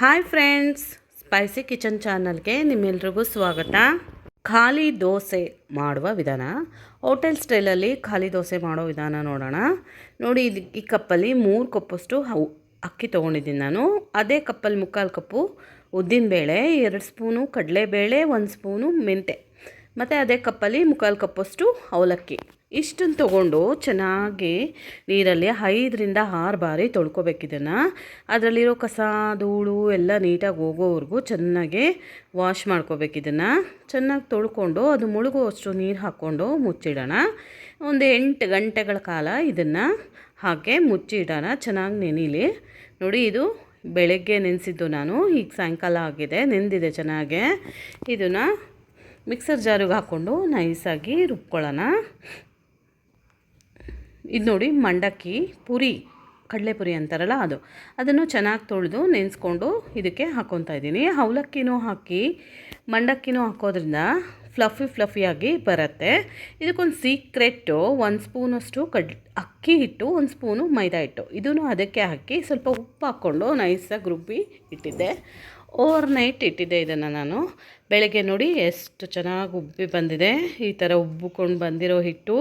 Hi friends spicy kitchen ಚಾನಲ್ಗೆ ನಿಮ್ಮೆಲ್ರಿಗೂ ಸ್ವಾಗತ. ಖಾಲಿ ದೋಸೆ ಮಾಡುವ ವಿಧಾನ. ಹೋಟೆಲ್ ಸ್ಟೈಲಲ್ಲಿ ಖಾಲಿ ದೋಸೆ ಮಾಡೋ ವಿಧಾನ ನೋಡೋಣ. ನೋಡಿ ಇದು ಈ ಕಪ್ಪಲ್ಲಿ ಮೂರು ಕಪ್ಪಷ್ಟು ಅಕ್ಕಿ ತೊಗೊಂಡಿದ್ದೀನಿ ನಾನು. ಅದೇ ಕಪ್ಪಲ್ಲಿ ಮುಕ್ಕಾಲು ಕಪ್ಪು ಉದ್ದಿನಬೇಳೆ, ಎರಡು ಸ್ಪೂನು ಕಡಲೆಬೇಳೆ, ಒಂದು ಸ್ಪೂನು ಮೆಂತೆ ಮತ್ತು ಅದೇ ಕಪ್ಪಲ್ಲಿ ಮುಕ್ಕಾಲು ಕಪ್ಪಷ್ಟು ಅವಲಕ್ಕಿ. ಇಷ್ಟನ್ನು ತೊಗೊಂಡು ಚೆನ್ನಾಗಿ ನೀರಲ್ಲಿ ಐದರಿಂದ ಆರು ಬಾರಿ ತೊಳ್ಕೊಬೇಕು ಇದನ್ನು. ಅದರಲ್ಲಿರೋ ಕಸ, ಧೂಳು ಎಲ್ಲ ನೀಟಾಗಿ ಹೋಗೋವರೆಗೂ ಚೆನ್ನಾಗಿ ವಾಶ್ ಮಾಡ್ಕೋಬೇಕಿದನ್ನು ಚೆನ್ನಾಗಿ ತೊಳ್ಕೊಂಡು ಅದು ಮುಳುಗುವಷ್ಟು ನೀರು ಹಾಕ್ಕೊಂಡು ಮುಚ್ಚಿಡೋಣ. ಒಂದು ಎಂಟು ಗಂಟೆಗಳ ಕಾಲ ಇದನ್ನು ಹಾಕಿ ಮುಚ್ಚಿಡೋಣ. ಚೆನ್ನಾಗಿ ನೆನೀಲಿ. ನೋಡಿ, ಇದು ಬೆಳಗ್ಗೆ ನೆನೆಸಿದ್ದು ನಾನು. ಈಗ ಸಾಯಂಕಾಲ ಆಗಿದೆ, ನೆಂದಿದೆ ಚೆನ್ನಾಗೆ. ಇದನ್ನು ಮಿಕ್ಸರ್ ಜಾರಿಗೆ ಹಾಕ್ಕೊಂಡು ನೈಸಾಗಿ ರುಬ್ಕೊಳ್ಳೋಣ. ಇದು ನೋಡಿ ಮಂಡಕ್ಕಿ ಪುರಿ, ಕಡಲೆಪುರಿ ಅಂತಾರಲ್ಲ ಅದು. ಅದನ್ನು ಚೆನ್ನಾಗಿ ತೊಳೆದು ನೆನೆಸ್ಕೊಂಡು ಇದಕ್ಕೆ ಹಾಕ್ಕೊತಾ ಇದ್ದೀನಿ. ಅವಲಕ್ಕಿನೂ ಹಾಕಿ, ಮಂಡಕ್ಕಿನೂ ಹಾಕೋದ್ರಿಂದ ಫ್ಲಫಿ ಫ್ಲಫಿಯಾಗಿ ಬರುತ್ತೆ. ಇದಕ್ಕೊಂದು ಸೀಕ್ರೆಟ್ಟು ಒಂದು ಸ್ಪೂನಷ್ಟು ಕಡ್, ಅಕ್ಕಿ ಹಿಟ್ಟು, ಒಂದು ಸ್ಪೂನು ಮೈದಾ ಹಿಟ್ಟು. ಇದನ್ನು ಅದಕ್ಕೆ ಹಾಕಿ ಸ್ವಲ್ಪ ಉಪ್ಪು ಹಾಕ್ಕೊಂಡು ನೈಸಾಗಿ ರುಬ್ಬಿ ಇಟ್ಟಿದ್ದೆ. ಓವರ್ ನೈಟ್ ಇಟ್ಟಿದ್ದೆ ಇದನ್ನು ನಾನು. ಬೆಳಗ್ಗೆ ನೋಡಿ ಎಷ್ಟು ಚೆನ್ನಾಗಿ ಉಬ್ಬಿ ಬಂದಿದೆ. ಈ ಥರ ಉಬ್ಬಿಕೊಂಡು ಬಂದಿರೋ ಹಿಟ್ಟು.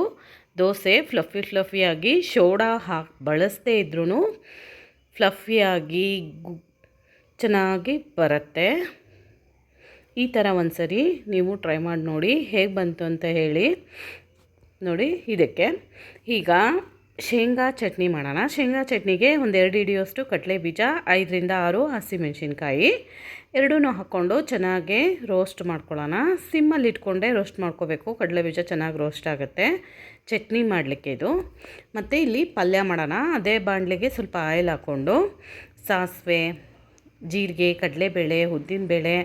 ದೋಸೆ ಫ್ಲಫಿ ಫ್ಲಫಿಯಾಗಿ ಶೋಡಾ ಹಾಕಿ ಬಳಸದೇ ಇದ್ರೂ ಫ್ಲಫಿಯಾಗಿ ಚೆನ್ನಾಗಿ ಬರುತ್ತೆ. ಈ ಥರ ಒಂದು ಸರಿ ನೀವು ಟ್ರೈ ಮಾಡಿ ನೋಡಿ ಹೇಗೆ ಬಂತು ಅಂತ ಹೇಳಿ. ನೋಡಿ ಇದಕ್ಕೆ ಈಗ ಶೇಂಗಾ ಚಟ್ನಿ ಮಾಡೋಣ. ಶೇಂಗಾ ಚಟ್ನಿಗೆ ಒಂದು ಎರಡು ಹಿಡಿಯೋಷ್ಟು ಕಡಲೆ ಬೀಜ ಐದರಿಂದ ಆರು ಹಸಿಮೆಣ್ಸಿನ್ಕಾಯಿ ಎರಡೂ ಹಾಕ್ಕೊಂಡು ಚೆನ್ನಾಗಿ ರೋಸ್ಟ್ ಮಾಡ್ಕೊಳ್ಳೋಣ. ಸಿಮ್ಮಲ್ಲಿ ಇಟ್ಕೊಂಡೆ ರೋಸ್ಟ್ ಮಾಡ್ಕೋಬೇಕು. ಕಡಲೆ ಬೀಜ ಚೆನ್ನಾಗಿ ರೋಸ್ಟ್ ಆಗುತ್ತೆ. ಚಟ್ನಿ ಮಾಡಲಿಕ್ಕೆ ಇದು. ಮತ್ತು ಇಲ್ಲಿ ಪಲ್ಯ ಮಾಡೋಣ. ಅದೇ ಬಾಣಲೆಗೆ ಸ್ವಲ್ಪ ಆಯಿಲ್ ಹಾಕ್ಕೊಂಡು ಸಾಸಿವೆ, ಜೀರಿಗೆ, ಕಡಲೆಬೇಳೆ, ಉದ್ದಿನಬೇಳೆ,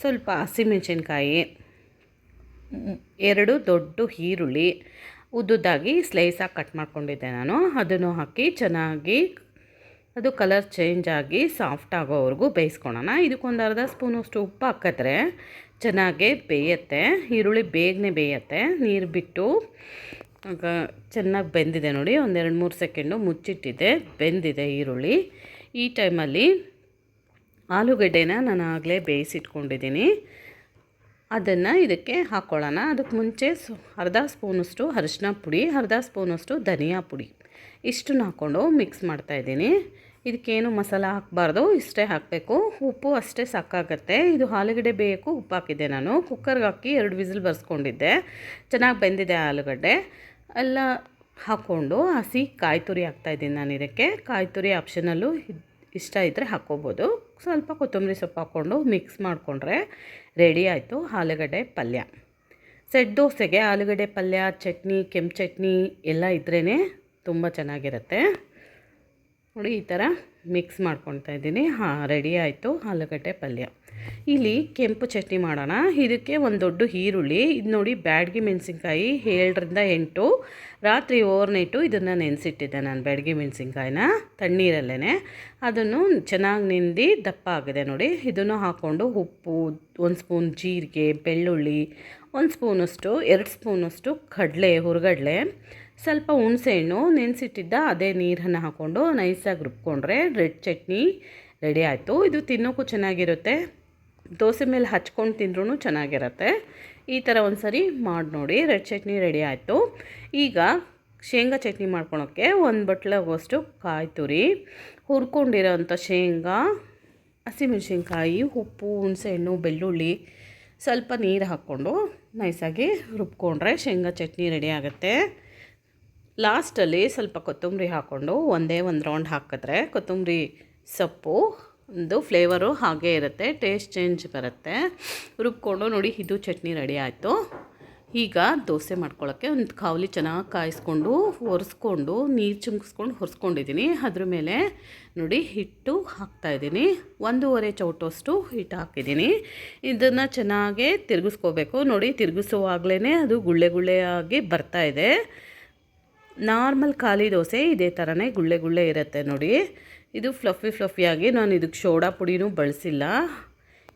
ಸ್ವಲ್ಪ ಹಸಿಮೆಣ್ಸಿನ್ಕಾಯಿ, ಎರಡು ದೊಡ್ಡ ಈರುಳ್ಳಿ ಉದ್ದುದ್ದಾಗಿ ಸ್ಲೈಸಾಗಿ ಕಟ್ ಮಾಡ್ಕೊಂಡಿದ್ದೆ ನಾನು. ಅದನ್ನು ಹಾಕಿ ಚೆನ್ನಾಗಿ ಅದು ಕಲರ್ ಚೇಂಜ್ ಆಗಿ ಸಾಫ್ಟ್ ಆಗೋವರೆಗೂ ಬೇಯಿಸ್ಕೊಳೋಣ. ಇದಕ್ಕೊಂದು ಅರ್ಧ ಸ್ಪೂನಷ್ಟು ಉಪ್ಪು ಹಾಕಿದ್ರೆ ಚೆನ್ನಾಗೆ ಬೇಯತ್ತೆ. ಈರುಳ್ಳಿ ಬೇಗನೆ ಬೇಯತ್ತೆ. ನೀರು ಬಿಟ್ಟು ಚೆನ್ನಾಗಿ ಬೆಂದಿದೆ ನೋಡಿ. ಒಂದೆರಡು ಮೂರು ಸೆಕೆಂಡು ಮುಚ್ಚಿಟ್ಟಿದೆ ಬೆಂದಿದೆ ಈರುಳ್ಳಿ. ಈ ಟೈಮಲ್ಲಿ ಆಲೂಗಡ್ಡೆನ ನಾನು ಆಗಲೇ ಬೇಯಿಸಿಟ್ಕೊಂಡಿದ್ದೀನಿ. ಅದನ್ನು ಇದಕ್ಕೆ ಹಾಕ್ಕೊಳ್ಳೋಣ ಅದಕ್ಕೆ ಮುಂಚೆ ಸು, ಅರ್ಧ ಸ್ಪೂನಷ್ಟು ಅರಿಶಿನ ಪುಡಿ, ಅರ್ಧ ಸ್ಪೂನಷ್ಟು ಧನಿಯಾ ಪುಡಿ. ಇಷ್ಟನ್ನು ಹಾಕ್ಕೊಂಡು ಮಿಕ್ಸ್ ಮಾಡ್ತಾಯಿದ್ದೀನಿ ಇದಕ್ಕೇನು ಮಸಾಲ ಹಾಕಬಾರ್ದು, ಇಷ್ಟೇ ಹಾಕಬೇಕು. ಉಪ್ಪು ಅಷ್ಟೇ ಸಾಕಾಗತ್ತೆ. ಇದು ಆಲೂಗಡ್ಡೆ ಬೇಯೋಕ್ಕೂ ಉಪ್ಪು ಹಾಕಿದ್ದೆ ನಾನು. ಕುಕ್ಕರ್ಗೆ ಹಾಕಿ ಎರಡು ವಿಸಿಲ್ ಬರ್ಸ್ಕೊಂಡಿದ್ದೆ. ಚೆನ್ನಾಗಿ ಬೆಂದಿದೆ ಆಲೂಗಡ್ಡೆ. ಎಲ್ಲ ಹಾಕ್ಕೊಂಡು ಹಸಿ ಕಾಯಿ ತುರಿ ಹಾಕ್ತಾಯಿದ್ದೀನಿ ನಾನು ಇದಕ್ಕೆ. ಕಾಯಿ ತುರಿ ಆಪ್ಷನಲ್ಲು ಇಷ್ಟ ಇದ್ದರೆ ಹಾಕ್ಕೋಬೋದು. ಸ್ವಲ್ಪ ಕೊತ್ತಂಬರಿ ಸೊಪ್ಪು ಹಾಕ್ಕೊಂಡು ಮಿಕ್ಸ್ ಮಾಡಿಕೊಂಡ್ರೆ ರೆಡಿ ಆಯಿತು ಆಲೂಗಡ್ಡೆ ಪಲ್ಯ. ಸೆಟ್ ದೋಸೆಗೆ ಆಲೂಗಡ್ಡೆ ಪಲ್ಯ, ಚಟ್ನಿ, ಕೆಂಪು ಚಟ್ನಿ ಎಲ್ಲ ಇದ್ರೇ ತುಂಬ ಚೆನ್ನಾಗಿರುತ್ತೆ. ನೋಡಿ, ಈ ಥರ ಮಿಕ್ಸ್ ಮಾಡ್ಕೊಳ್ತಾ ಇದ್ದೀನಿ. ಹಾಂ ರೆಡಿ ಆಯಿತು. ಆಲೂಗಡ್ಡೆ ಪಲ್ಯ. ಇಲ್ಲಿ ಕೆಂಪು ಚಟ್ನಿ ಮಾಡೋಣ. ಇದಕ್ಕೆ ಒಂದು ದೊಡ್ಡ ಈರುಳ್ಳಿ. ಇದು ನೋಡಿ ಬ್ಯಾಡ್ಗಿ ಮೆಣಸಿನ್ಕಾಯಿ ಏಳರಿಂದ ಎಂಟು. ರಾತ್ರಿ ಓವರ್ ನೈಟು ಇದನ್ನು ನೆನೆಸಿಟ್ಟಿದ್ದೆ ನಾನು ಬ್ಯಾಡ್ಗಿ ಮೆಣಸಿನ್ಕಾಯಿನ ತಣ್ಣೀರಲ್ಲೇ ಅದನ್ನು ಚೆನ್ನಾಗಿ ನೆಂದು ದಪ್ಪ ಆಗಿದೆ ನೋಡಿ. ಇದನ್ನು ಹಾಕ್ಕೊಂಡು ಉಪ್ಪು, ಒಂದು ಸ್ಪೂನ್ ಜೀರಿಗೆ, ಬೆಳ್ಳುಳ್ಳಿ, ಒಂದು ಸ್ಪೂನಷ್ಟು, ಎರಡು ಸ್ಪೂನಷ್ಟು ಕಡಲೆ, ಹುರ್ಗಡ್ಲೆ. ಸ್ವಲ್ಪ ಹುಣಸೆಹಣ್ಣು ನೆನೆಸಿಟ್ಟಿದ್ದ, ಅದೇ ನೀರನ್ನು ಹಾಕ್ಕೊಂಡು ನೈಸಾಗಿ ರುಬ್ಕೊಂಡ್ರೆ ರೆಡ್ ಚಟ್ನಿ ರೆಡಿ ಆಯಿತು. ಇದು ತಿನ್ನೋಕ್ಕೂ ಚೆನ್ನಾಗಿರುತ್ತೆ. ದೋಸೆ ಮೇಲೆ ಹಚ್ಕೊಂಡು ತಿಂದ್ರೂ ಚೆನ್ನಾಗಿರುತ್ತೆ. ಈ ಥರ ಒಂದು ಸರಿ ಮಾಡಿ ನೋಡಿ ರೆಡ್ ಚಟ್ನಿ ರೆಡಿ ಆಯಿತು. ಈಗ ಶೇಂಗಾ ಚಟ್ನಿ ಮಾಡ್ಕೊಳೋಕ್ಕೆ ಒಂದು ಬಟ್ಲಾಗೋಷ್ಟು ಕಾಯಿ ತುರಿ, ಹುರ್ಕೊಂಡಿರೋಂಥ ಶೇಂಗಾ, ಹಸಿಮೆಣ್ಸಿನ್ಕಾಯಿ, ಉಪ್ಪು ಹುಣಸೆಹಣ್ಣು ಬೆಳ್ಳುಳ್ಳಿ ಸ್ವಲ್ಪ ನೀರು ಹಾಕ್ಕೊಂಡು ನೈಸಾಗಿ ರುಬ್ಕೊಂಡ್ರೆ ಶೇಂಗಾ ಚಟ್ನಿ ರೆಡಿ ಆಗುತ್ತೆ. ಲಾಸ್ಟಲ್ಲಿ ಸ್ವಲ್ಪ ಕೊತ್ತಂಬರಿ ಹಾಕ್ಕೊಂಡು ಒಂದೇ ಒಂದು ರೌಂಡ್ ಹಾಕಿದ್ರೆ ಕೊತ್ತಂಬರಿ ಸೊಪ್ಪು, ಒಂದು ಫ್ಲೇವರು ಹಾಗೇ ಇರುತ್ತೆ, ಟೇಸ್ಟ್ ಚೇಂಜ್ ಬರುತ್ತೆ. ರುಬ್ಕೊಂಡು ನೋಡಿ, ಇದು ಚಟ್ನಿ ರೆಡಿ ಆಯಿತು. ಈಗ ದೋಸೆ ಮಾಡ್ಕೊಳ್ಳೋಕ್ಕೆ ಒಂದು ಕಾವಲಿ ಚೆನ್ನಾಗಿ ಕಾಯಿಸ್ಕೊಂಡು, ಒರೆಸ್ಕೊಂಡು, ನೀರು ಚುಮ್ಕಿಸ್ಕೊಂಡು ಹೊರಿಸ್ಕೊಂಡಿದ್ದೀನಿ ಅದ್ರ ಮೇಲೆ ನೋಡಿ, ಹಿಟ್ಟು ಹಾಕ್ತಾಯಿದ್ದೀನಿ ಒಂದೂವರೆ ಚೌಟಷ್ಟು ಹಿಟ್ಟು ಹಾಕಿದ್ದೀನಿ ಇದನ್ನು ಚೆನ್ನಾಗೇ ತಿರುಗಿಸ್ಕೋಬೇಕು. ನೋಡಿ ತಿರುಗಿಸುವಾಗಲೇ ಅದು ಗುಳ್ಳೆ ಗುಳ್ಳೆಯಾಗಿ ಬರ್ತಾಯಿದೆ ನಾರ್ಮಲ್ ಖಾಲಿ ದೋಸೆ ಇದೇ ಥರನೇ ಗುಳ್ಳೆ ಗುಳ್ಳೆ ಇರುತ್ತೆ ನೋಡಿ. ಇದು ಫ್ಲಫಿ ಫ್ಲಫಿಯಾಗಿ ನಾನು ಇದಕ್ಕೆ ಸೋಡಾ ಪುಡಿನೂ ಬಳಸಿಲ್ಲ.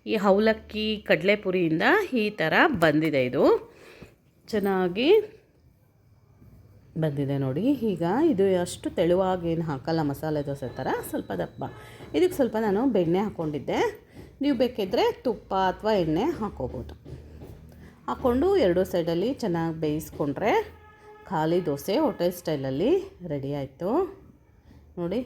ಈ ಅವಲಕ್ಕಿ ಕಡಲೆ ಪುರಿಯಿಂದ ಈ ಥರ ಬಂದಿದೆ ಇದು. ಚೆನ್ನಾಗಿ ಬಂದಿದೆ ನೋಡಿ. ಈಗ ಇದು ಅಷ್ಟು ತೆಳುವಾಗಿ ಏನು ಹಾಕಲ್ಲ ಮಸಾಲೆ ದೋಸೆ ಥರ, ಸ್ವಲ್ಪ ದಪ್ಪ. ಇದಕ್ಕೆ ಸ್ವಲ್ಪ ನಾನು ಬೆಣ್ಣೆ ಹಾಕ್ಕೊಂಡಿದ್ದೆ. ನೀವು ಬೇಕಿದ್ದರೆ ತುಪ್ಪ ಅಥವಾ ಎಣ್ಣೆ ಹಾಕ್ಕೋಬೋದು. ಹಾಕ್ಕೊಂಡು ಎರಡು ಸೈಡಲ್ಲಿ ಚೆನ್ನಾಗಿ ಬೇಯಿಸ್ಕೊಂಡ್ರೆ ಖಾಲಿ ದೋಸೆ ಹೋಟೆಲ್ ಸ್ಟೈಲಲ್ಲಿ ರೆಡಿ ಆಯಿತು. ನೋಡಿ.